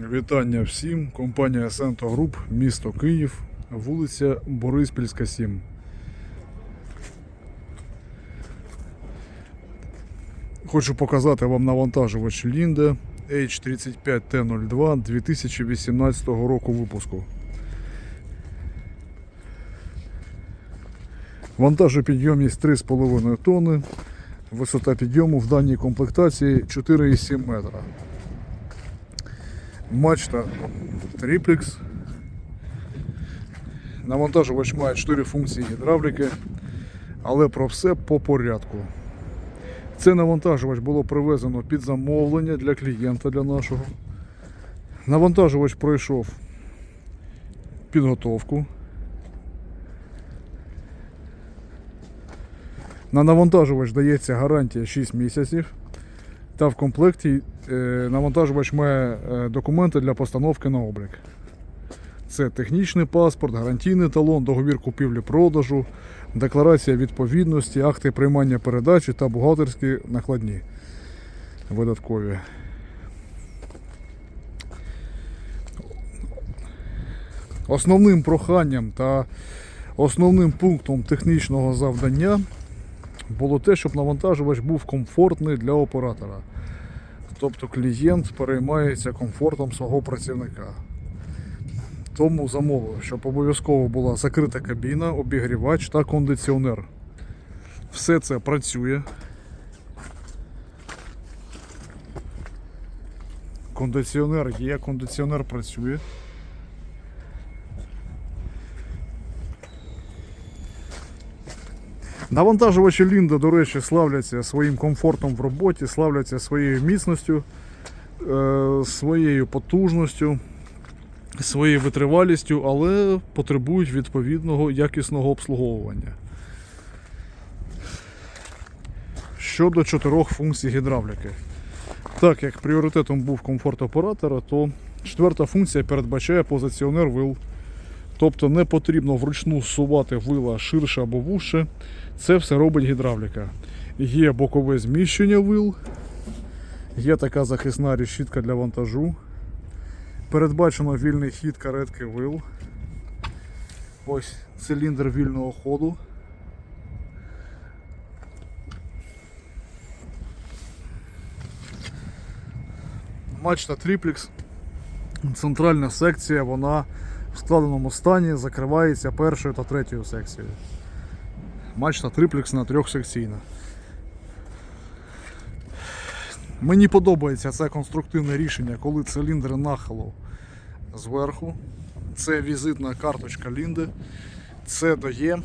Вітання всім. Компанія Сенто Груп, місто Київ, вулиця Бориспільська, 7. Хочу показати вам навантажувач Linde H35T02 2018 року випуску. Вантажопідйомність 3,5 тонни. Висота підйому в даній комплектації 4,7 метра. Мачта триплекс. Навантажувач має 4 функції гідравліки, але про все по порядку. Це навантажувач було привезено під замовлення для клієнта для нашого. Навантажувач пройшов підготовку. На навантажувач дається гарантія 6 місяців. Та в комплекті е, навантажувач має е, документи для постановки на облік. Це технічний паспорт, гарантійний талон, договір купівлі-продажу, декларація відповідності, акти приймання передачі та бухгалтерські накладні видаткові. Основним проханням та основним пунктом технічного завдання було те, щоб навантажувач був комфортний для оператора. Тобто клієнт переймається комфортом свого працівника. Тому замовив, щоб обов'язково була закрита кабіна, обігрівач та кондиціонер. Все це працює. Кондиціонер є, кондиціонер працює. Навантажувачі Лінда, до речі, славляться своїм комфортом в роботі, славляться своєю міцністю, е, своєю потужністю, своєю витривалістю, але потребують відповідного якісного обслуговування. Щодо чотирьох функцій гідравліки. Так як пріоритетом був комфорт оператора, то четверта функція передбачає позиціонер вил. Тобто не потрібно вручну зсувати вила ширше або вужче. Це все робить гідравліка. Є бокове зміщення вил, є така захисна решітка для вантажу. Передбачено вільний хід каретки вил. Ось циліндр вільного ходу. Мачта триплекс. Центральна секція, вона в складеному стані закривається першою та третьою секцією. Мачта триплексна трьохсекційна. Мені подобається це конструктивне рішення, коли циліндр нахилу зверху. Це візитна карточка Лінди. Це дає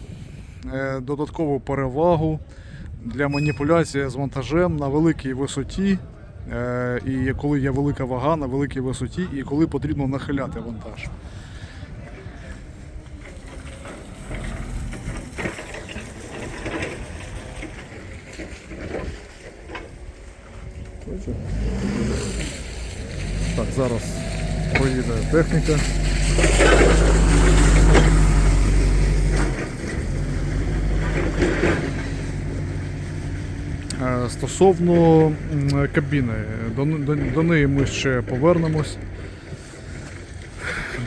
е, додаткову перевагу для маніпуляції з вантажем на великій висоті. е, І коли є велика вага на великій висоті, і коли потрібно нахиляти вантаж. Зараз проїде техніка. Е, Стосовно кабіни, до, до, до неї ми ще повернемось.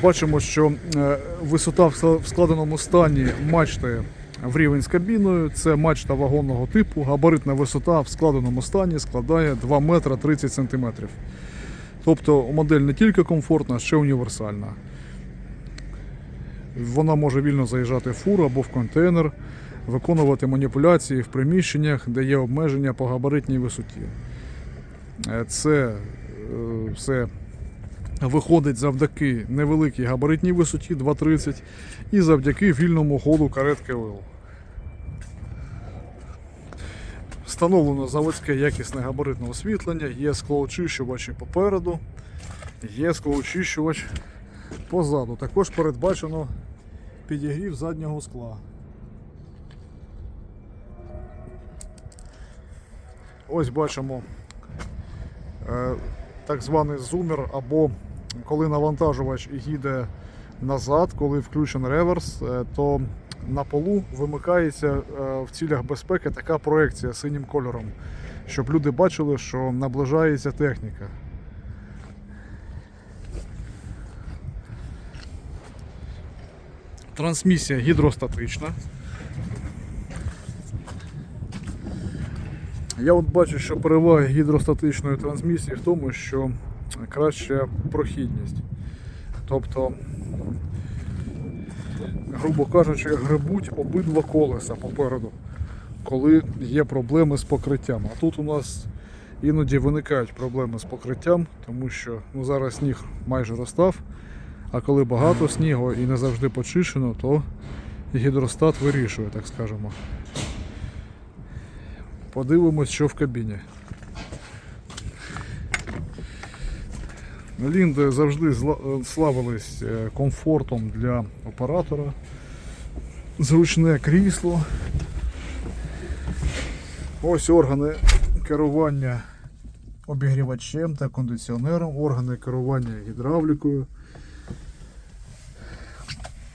Бачимо, що е, висота в в складеному стані мачти в рівень з кабіною. Це мачта вагонного типу. Габаритна висота в складеному стані складає 2 метра 30 сантиметрів. Тобто модель не тільки комфортна, а ще універсальна. Вона може вільно заїжджати в фуру або в контейнер, виконувати маніпуляції в приміщеннях, де є обмеження по габаритній висоті. Е, Це е, все виходить завдяки невеликій габаритній висоті 2,30 і завдяки вільному ходу каретки ВЛ. Встановлено заводське якісне габаритне освітлення, є склоочищувачі попереду, є склоочищувач позаду. Також передбачено підігрів заднього скла. Ось бачимо е, так званий зумер, або коли навантажувач їде назад, коли включен реверс, е, то на полу вимикається е, в цілях безпеки така проекція синім кольором, щоб люди бачили, що наближається техніка. Трансмісія гідростатична. Я от бачу, що переваги гідростатичної трансмісії в тому, що краща прохідність. Тобто грубо кажучи, грибуть обидва колеса попереду, коли є проблеми з покриттям. А тут у нас іноді виникають проблеми з покриттям, тому що ну, зараз сніг майже розстав, а коли багато снігу і не завжди почищено, то гідростат вирішує, так скажемо. Подивимось, що в кабіні. Лінди завжди славились е, комфортом для оператора. Зручне крісло. Ось органи керування обігрівачем та кондиціонером, органи керування гідравлікою,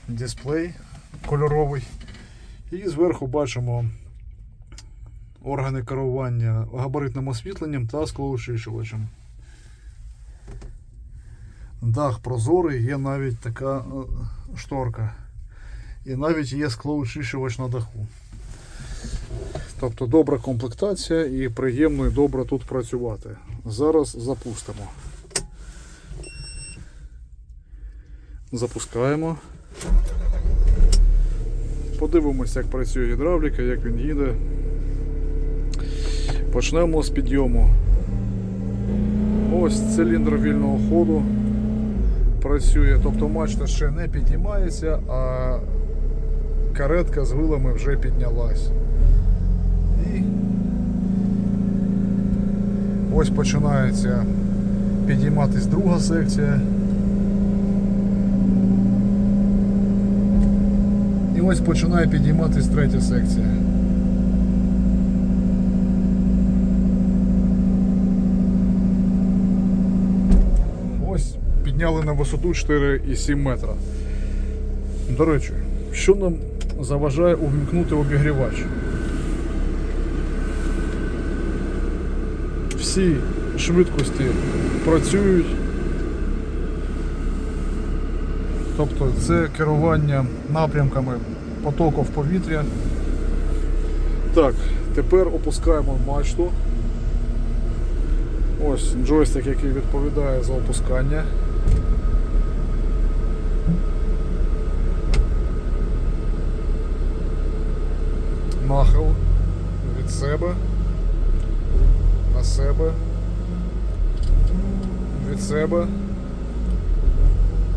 дисплей кольоровий. І зверху бачимо органи керування габаритним освітленням та склоочищувачем. Дах прозорий, є навіть така е, шторка. І навіть є склоочищувач на даху. Тобто добра комплектація і приємно і добре тут працювати. Зараз запустимо. Запускаємо. Подивимося, як працює гідравліка, як він їде. Почнемо з підйому. Ось циліндр вільного ходу працює, тобто мачта ще не підіймається, а каретка з вилами вже піднялась. І ось починається підійматись друга секція. І ось починає підійматись третя секція. Ось підняли на висоту 4,7 метра. До речі, що нам заважає увімкнути обігрівач? Всі швидкості працюють. Тобто це керування напрямками потоку в повітря. Так, тепер опускаємо мачту. Ось джойстик, який відповідає за опускання. Нахил від себе на себе, від себе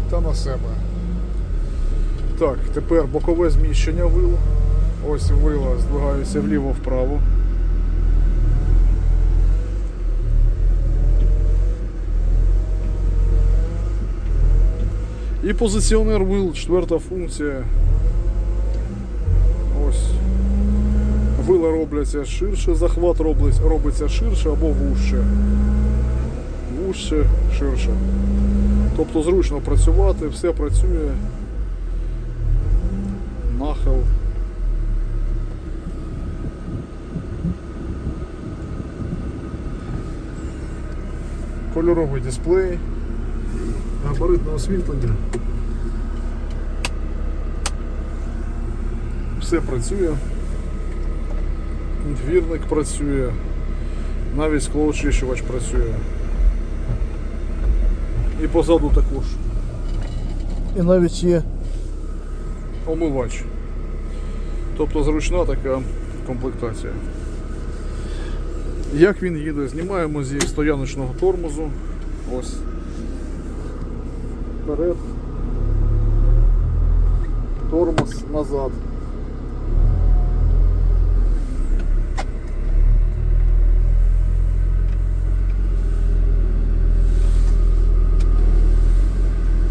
та на себе. Так, тепер бокове зміщення вил. Ось вила здвигаються вліво-вправо. І позиціонер вил, четверта функція. Ось. Вила робляться ширше, захват робиться, ширше або вужче. Вужче, ширше. Тобто зручно працювати, все працює. Нахил. Кольоровий дисплей. Габаритне освітлення. Все працює. Двірник працює. Навіть склоочищувач працює. І позаду також. І навіть є омивач. Тобто зручна така комплектація. Як він їде? Знімаємо зі стояночного тормозу. Ось. Вперед. Тормоз назад.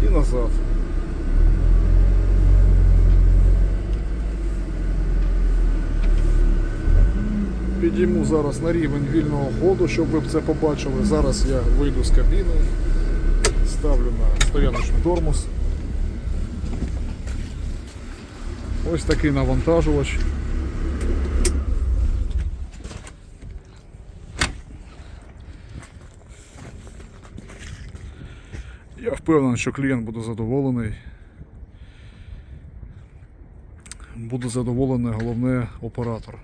І назад. Підійму зараз на рівень вільного ходу, щоб ви це побачили. Зараз я вийду з кабіни, ставлю на стояночний тормоз. Ось такий навантажувач. Я впевнений, що клієнт буде задоволений. буде задоволений головне оператор.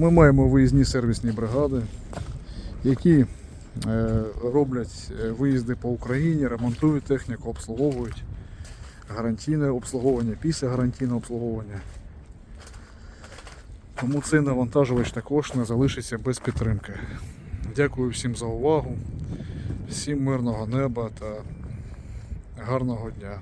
Ми маємо виїзні сервісні бригади, які е, роблять е, виїзди по Україні, ремонтують техніку, обслуговують гарантійне обслуговування після гарантійного обслуговування. Тому цей навантажувач також не залишиться без підтримки. Дякую всім за увагу, всім мирного неба та гарного дня.